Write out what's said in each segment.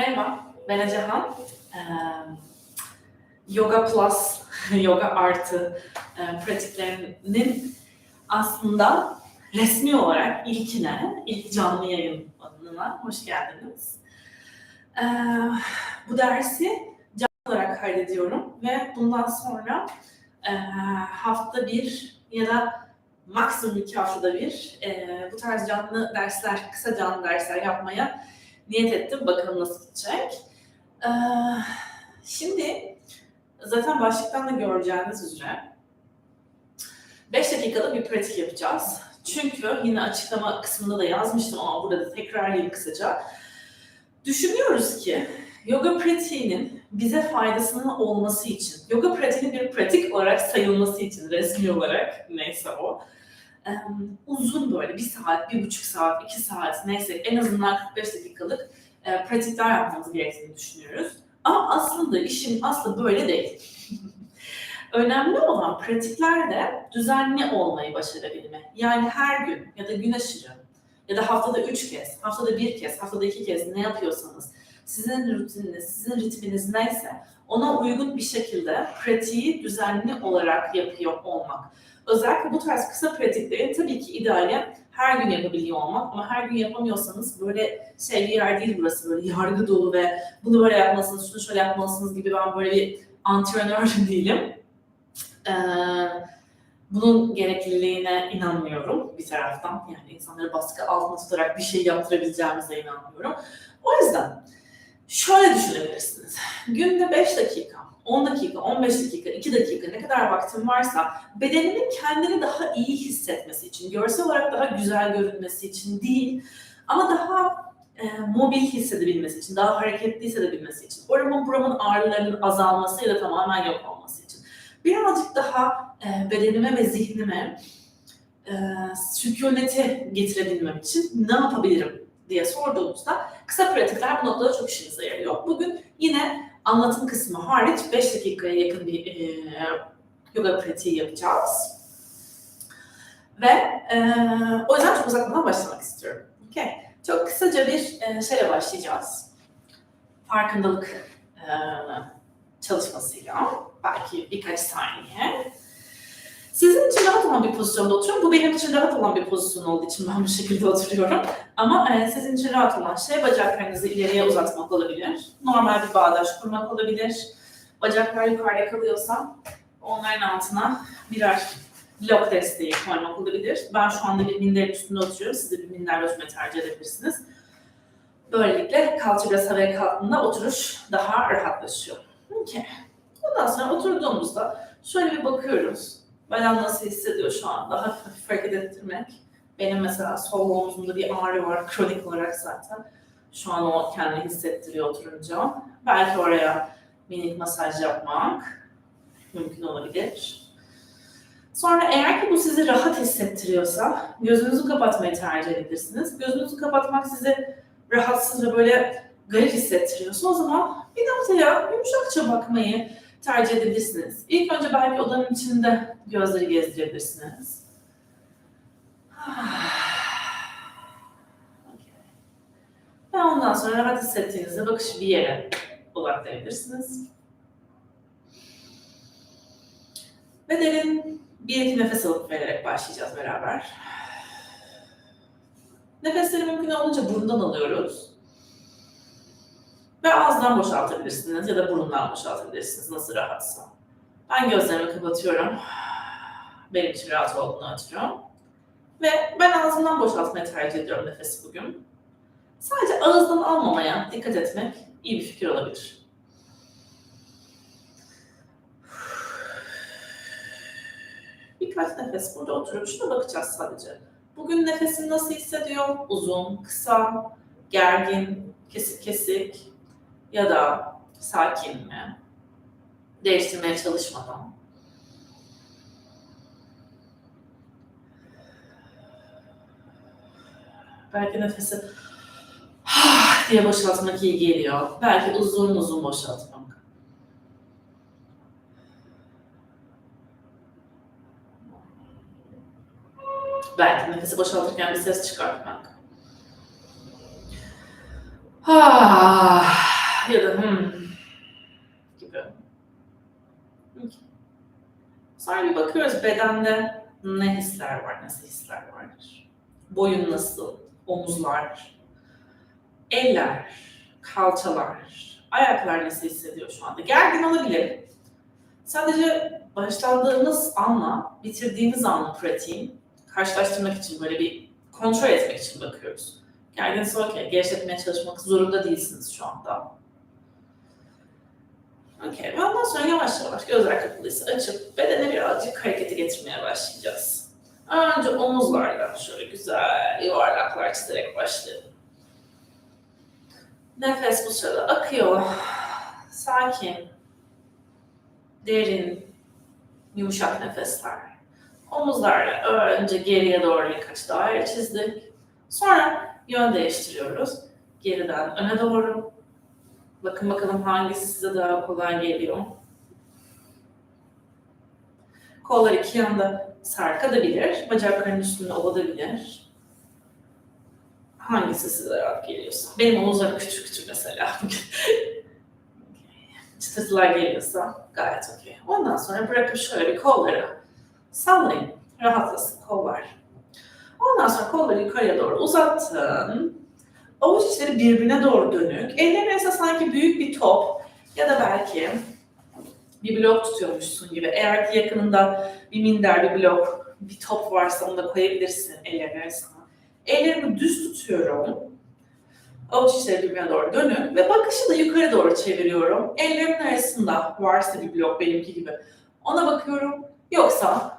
Merhaba, ben Ecehan. Ee, yoga Plus, Yoga Artı e, pratiklerinin aslında resmi olarak ilkine, ilk canlı yayınına hoş geldiniz. Ee, bu dersi canlı olarak kaydediyorum ve bundan sonra e, hafta bir ya da maksimum iki haftada bir e, bu tarz canlı dersler, kısa canlı dersler yapmaya niyet ettim. Bakalım nasıl gidecek. Ee, şimdi zaten başlıktan da göreceğiniz üzere 5 dakikada bir pratik yapacağız. Çünkü yine açıklama kısmında da yazmıştım ama burada da tekrarlayayım kısaca. Düşünüyoruz ki yoga pratiğinin bize faydasının olması için, yoga pratiğinin bir pratik olarak sayılması için resmi olarak neyse o, uzun böyle bir saat, bir buçuk saat, iki saat neyse en azından 45 dakikalık e, pratikler yapmamız gerektiğini düşünüyoruz. Ama aslında işin aslı böyle değil. Önemli olan pratiklerde düzenli olmayı başarabilme. Yani her gün ya da gün aşırı ya da haftada üç kez, haftada bir kez, haftada iki kez ne yapıyorsanız sizin rutininiz, sizin ritminiz neyse ona uygun bir şekilde pratiği düzenli olarak yapıyor olmak. Özellikle bu tarz kısa pratikleri tabii ki ideali her gün yapabiliyor olmak ama her gün yapamıyorsanız böyle şey bir yer değil burası böyle yargı dolu ve bunu böyle yapmalısınız, şunu şöyle yapmalısınız gibi ben böyle bir antrenör değilim. Ee, bunun gerekliliğine inanmıyorum bir taraftan. Yani insanları baskı altında tutarak bir şey yaptırabileceğimize inanmıyorum. O yüzden şöyle düşünebilirsiniz. Günde 5 dakika, 10 dakika, 15 dakika, 2 dakika ne kadar vaktim varsa bedeninin kendini daha iyi hissetmesi için, görsel olarak daha güzel görünmesi için değil ama daha e, mobil hissedebilmesi için, daha hareketli hissedebilmesi için, oramın buramın ağrılarının azalması ya da tamamen yok olması için. Birazcık daha e, bedenime ve zihnime e, sükuneti getirebilmem için ne yapabilirim diye sorduğumuzda kısa pratikler bu noktada çok işimize yarıyor. Bugün yine anlatım kısmı hariç 5 dakikaya yakın bir e, yoga pratiği yapacağız. Ve e, o yüzden çok uzatmadan başlamak istiyorum. Okay. Çok kısaca bir e, şeyle başlayacağız. Farkındalık e, çalışmasıyla. Belki birkaç saniye. Sizin için rahat olan bir pozisyonda oturuyorum. Bu benim için rahat olan bir pozisyon olduğu için ben bu şekilde oturuyorum. Ama e, sizin için rahat olan şey bacaklarınızı ileriye uzatmak olabilir. Normal bir bağdaş kurmak olabilir. Bacaklar yukarıda kalıyorsa onların altına birer blok desteği koymak olabilir. Ben şu anda bir minderin üstünde oturuyorum. Siz de bir minderle oturmayı tercih edebilirsiniz. Böylelikle kalça biraz havaya kalktığında oturuş daha rahatlaşıyor. Okay. Ondan sonra oturduğumuzda şöyle bir bakıyoruz. Beden nasıl hissediyor şu an? Daha hafif hareket ettirmek. Benim mesela sol omzumda bir ağrı var kronik olarak zaten. Şu an o kendini hissettiriyor oturunca. Belki oraya minik masaj yapmak mümkün olabilir. Sonra eğer ki bu sizi rahat hissettiriyorsa gözünüzü kapatmayı tercih edebilirsiniz. Gözünüzü kapatmak sizi rahatsız ve böyle garip hissettiriyorsa o zaman bir noktaya yumuşakça bakmayı tercih edebilirsiniz. İlk önce belki odanın içinde gözleri gezdirebilirsiniz. Ve ondan sonra rahat hissettiğinizde bakışı bir yere odaklayabilirsiniz. Ve derin bir iki nefes alıp vererek başlayacağız beraber. Nefesleri mümkün olunca burundan alıyoruz. Ve ağızdan boşaltabilirsiniz ya da burundan boşaltabilirsiniz nasıl rahatsa. Ben gözlerimi kapatıyorum. Benim için rahat olduğunu açıyorum. Ve ben ağzımdan boşaltmayı tercih ediyorum nefesi bugün. Sadece ağızdan almamaya dikkat etmek iyi bir fikir olabilir. Birkaç nefes burada oturup şuna bakacağız sadece. Bugün nefesim nasıl hissediyor? Uzun, kısa, gergin, kesik kesik ya da sakin mi? Değiştirmeye çalışmadan. Belki nefesi diye boşaltmak iyi geliyor. Belki uzun uzun boşaltmak. Belki nefesi boşaltırken bir ses çıkartmak. Ah ya da hmm gibi. Sonra bir bakıyoruz bedende ne hisler var, nasıl hisler vardır. Boyun nasıl, omuzlar, eller, kalçalar, ayaklar nasıl hissediyor şu anda. Gergin olabilir. Sadece başladığımız anla bitirdiğimiz anla pratiğin karşılaştırmak için böyle bir kontrol etmek için bakıyoruz. Gerginse okey, gevşetmeye çalışmak zorunda değilsiniz şu anda Okey, ve ondan sonra yavaş yavaş gözler kapalıysa açıp bedene birazcık hareketi getirmeye başlayacağız. Önce omuzlarla şöyle güzel yuvarlaklar çizerek başlayalım. Nefes bu sırada akıyor. Sakin, derin, yumuşak nefesler. Omuzlarla önce geriye doğru birkaç daire çizdik. Sonra yön değiştiriyoruz. Geriden öne doğru. Bakın bakalım hangisi size daha kolay geliyor. Kollar iki yanda sarkabilir, bacakların üstünde olabilir. Hangisi size rahat geliyorsa. Benim omuzlarım küçük küçük mesela. Çıtırtılar geliyorsa gayet okey. Ondan sonra bırakıp şöyle bir kolları sallayın. Rahatlasın kollar. Ondan sonra kolları yukarıya doğru uzattın. Avuç içleri birbirine doğru dönük. Ellerin ise sanki büyük bir top ya da belki bir blok tutuyormuşsun gibi. Eğer ki yakınında bir minder, bir blok, bir top varsa onu da koyabilirsin ellerin arasına. Ellerimi düz tutuyorum. Avuç içleri birbirine doğru dönük ve bakışı da yukarı doğru çeviriyorum. Ellerimin arasında varsa bir blok benimki gibi ona bakıyorum. Yoksa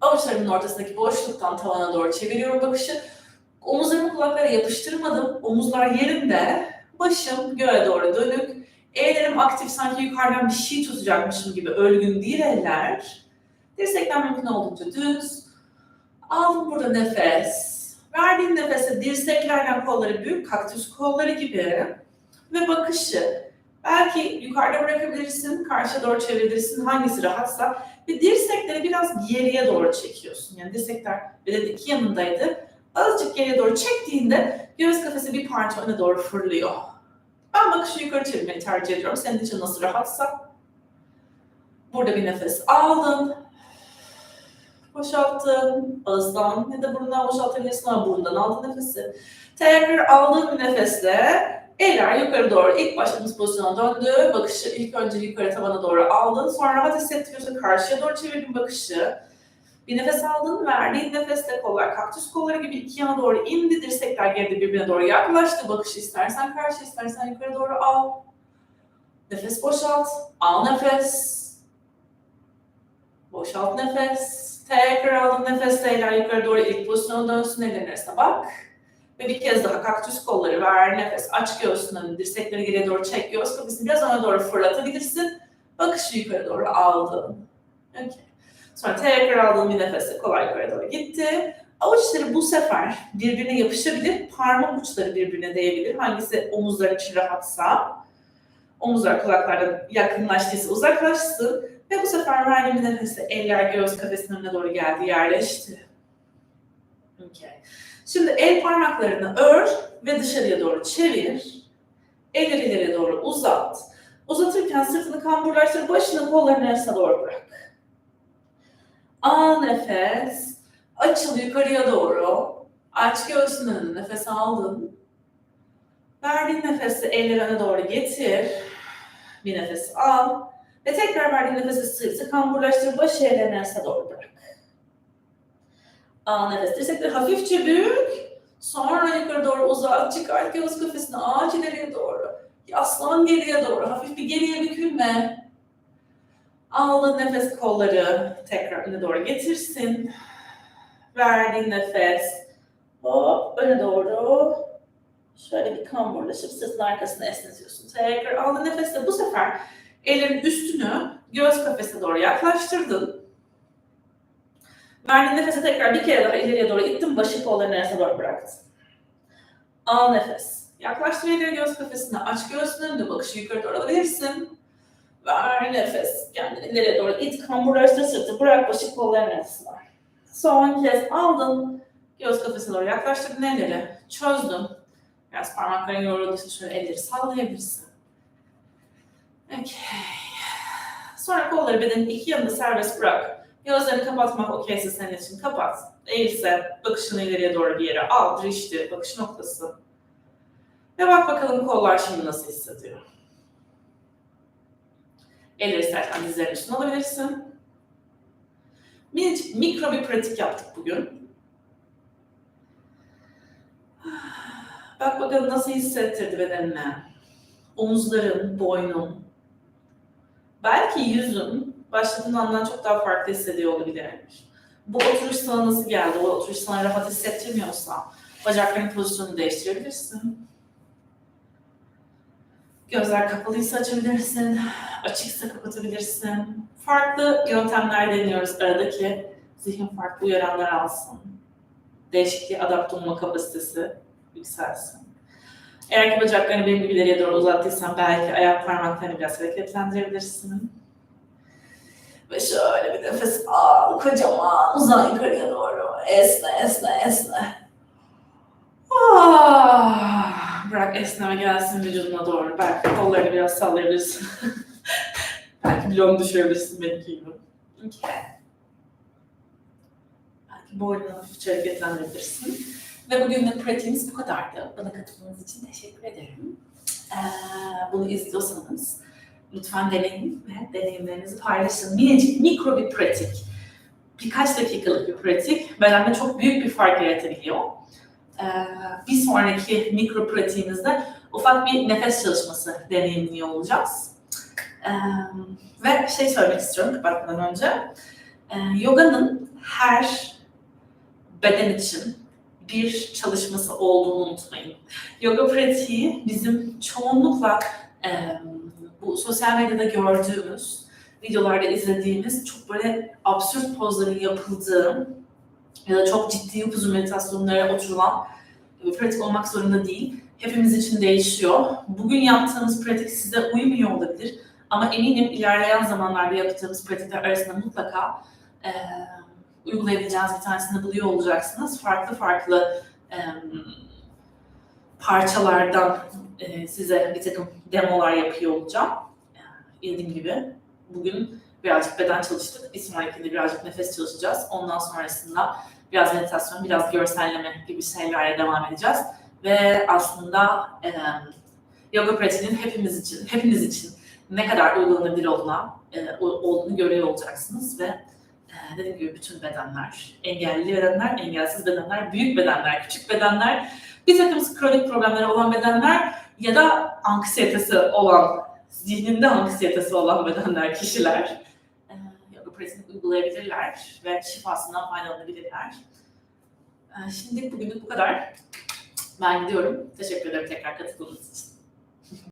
avuçlarımın ortasındaki boşluktan tavana doğru çeviriyorum bakışı. Omuzlarımı kulaklara yapıştırmadım. Omuzlar yerinde. Başım göğe doğru dönük. Ellerim aktif sanki yukarıdan bir şey tutacakmışım gibi ölgün değil eller. Dirsekler mümkün olduğunca düz. Aldım burada nefes. Verdiğim nefese dirseklerden kolları büyük, kaktüs kolları gibi. Ve bakışı belki yukarıda bırakabilirsin, karşıya doğru çevirebilirsin hangisi rahatsa. Ve dirsekleri biraz geriye doğru çekiyorsun. Yani dirsekler bedenin iki yanındaydı. Azıcık geriye doğru çektiğinde göğüs kafesi bir parça öne doğru fırlıyor. Ben bakışı yukarı çevirmeyi tercih ediyorum. Senin için nasıl rahatsa. Burada bir nefes aldın. Boşalttın. Ağızdan ya da burundan boşaltabilirsin ama burundan aldın nefesi. Tekrar aldığın bir nefesle eller yukarı doğru ilk başladığımız pozisyona döndü. Bakışı ilk önce yukarı tavana doğru aldın. Sonra rahat hissettiriyorsun karşıya doğru çevirdin bakışı. Bir nefes aldın, verdiğin nefeste kollar kaktüs kolları gibi iki yana doğru indi. Dirsekler geride birbirine doğru yaklaştı. Bakışı istersen karşı, istersen yukarı doğru al. Nefes boşalt. Al nefes. Boşalt nefes. Tekrar aldın nefes. Eller yukarı doğru ilk pozisyona dönsün. Ellerin bak. Ve bir kez daha kaktüs kolları ver. Nefes aç göğsünü. Dirsekleri geriye doğru çek. Göğüs kafesini biraz öne doğru fırlatabilirsin. Bakışı yukarı doğru aldın. Okay. Sonra tekrar aldığın bir nefesle kolay yukarı doğru gitti. Avuçları bu sefer birbirine yapışabilir, parmak uçları birbirine değebilir. Hangisi omuzlar için rahatsa, omuzlar kulaklardan yakınlaştıysa uzaklaşsın. Ve bu sefer verdiğim bir nefesle eller göğüs kafesinin önüne doğru geldi, yerleşti. Okay. Şimdi el parmaklarını ör ve dışarıya doğru çevir. Eller ileriye doğru uzat. Uzatırken sırtını kamburlaştır, başını kolların arasına doğru bırak. Al nefes. Açıl yukarıya doğru. Aç göğsünün nefes aldın. Verdiğin nefesi elleri öne doğru getir. Bir nefes al. Ve tekrar verdiğin nefesi sırtı kamburlaştır. Başı ellerin arasına doğru bırak. Al nefes. Dirsekleri hafifçe büyük. Sonra yukarı doğru uzat. Çıkart göğüs kafesini. Ağaç ileriye doğru. Yaslan geriye doğru. Hafif bir geriye bükülme. Aldığın nefes kolları tekrar öne doğru getirsin. Verdiğin nefes hop öne doğru şöyle bir kamburlaşıp sırtın arkasını esnetiyorsun. Tekrar aldığın nefesle bu sefer ellerin üstünü göğüs kafesine doğru yaklaştırdın. Verdiğin nefese tekrar bir kere daha ileriye doğru ittin. Başı kolların arasına doğru bıraktın. Al nefes. Yaklaştır ileri göğüs kafesine. Aç göğsünün önünde bakışı yukarı doğru alabilirsin. Ver nefes. Kendini ileriye doğru it. Kamburlaştır sırtı. Bırak başı kolların arasına. Son kez aldın. Göğüs kafesine doğru yaklaştırdın elleri. Çözdün. Biraz parmakların yorulduysa şöyle elleri sallayabilirsin. Okay. Sonra kolları bedenin iki yanında serbest bırak. Gözlerini kapatmak okeyse senin için kapat. Eğilse bakışını ileriye doğru bir yere al. Dirişti bakış noktası. Ve bak bakalım kollar şimdi nasıl hissediyor. Elleri istersen dizlerin üstüne alabilirsin. Minicik mikro bir pratik yaptık bugün. Bak bakalım nasıl hissettirdi bedenine. Omuzların, boynun. Belki yüzün başladığın andan çok daha farklı hissediyor olabilir. Bu oturuş sana nasıl geldi? O oturuş sana rahat hissettirmiyorsa bacakların pozisyonunu değiştirebilirsin. Gözler kapalıysa açabilirsin, açıksa kapatabilirsin. Farklı yöntemler deniyoruz aradaki zihin farklı uyaranlar alsın. Değişikliğe adapte olma kapasitesi yükselsin. Eğer ki bacaklarını benim gibi ileriye doğru uzattıysan belki ayak parmaklarını biraz hareketlendirebilirsin. Ve şöyle bir nefes al, kocaman uzan yukarıya doğru. Esne, esne, esne. Bırak esneme gelsin vücuduna doğru. Belki kollarını biraz sallayabilirsin. belki bloğunu düşürebilirsin benimki gibi. Okay. Belki boynunu hafifçe hareketlendirebilirsin. Ve bugünlük pratiğimiz bu kadardı. Bana katıldığınız için teşekkür ederim. Ee, bunu izliyorsanız lütfen deneyin ve deneyimlerinizi paylaşın. Minicik, mikro bir pratik. Birkaç dakikalık bir pratik bedende çok büyük bir fark yaratabiliyor. Ee, bir sonraki mikro pratiğimizde ufak bir nefes çalışması deneyimliyor olacağız. Ee, ve şey söylemek istiyorum kapatmadan önce. Ee, yoganın her beden için bir çalışması olduğunu unutmayın. Yoga pratiği bizim çoğunlukla e, bu sosyal medyada gördüğümüz, videolarda izlediğimiz çok böyle absürt pozların yapıldığı ya da çok ciddi upuzun meditasyonlara oturulan bir pratik olmak zorunda değil. Hepimiz için değişiyor. Bugün yaptığımız pratik size uymuyor olabilir. Ama eminim ilerleyen zamanlarda yaptığımız pratikler arasında mutlaka e, uygulayabileceğiniz bir tanesini buluyor olacaksınız. Farklı farklı e, parçalardan e, size bir takım demolar yapıyor olacağım. E, dediğim gibi bugün birazcık beden çalıştık. Bir sonrakinde birazcık nefes çalışacağız. Ondan sonrasında biraz meditasyon, biraz görselleme gibi şeylerle devam edeceğiz. Ve aslında e, yoga pratiğinin hepimiz için, hepiniz için ne kadar uygulanabilir olduğuna, e, olduğunu görüyor olacaksınız ve e, dediğim gibi bütün bedenler, engelli bedenler, engelsiz bedenler, büyük bedenler, küçük bedenler, bir takım kronik problemleri olan bedenler ya da anksiyetesi olan, zihninde anksiyetesi olan bedenler, kişiler pratiğini uygulayabilirler ve şifasından faydalanabilirler. E, şimdi bugünlük bu kadar. Ben gidiyorum. Teşekkür ederim tekrar katıldığınız için.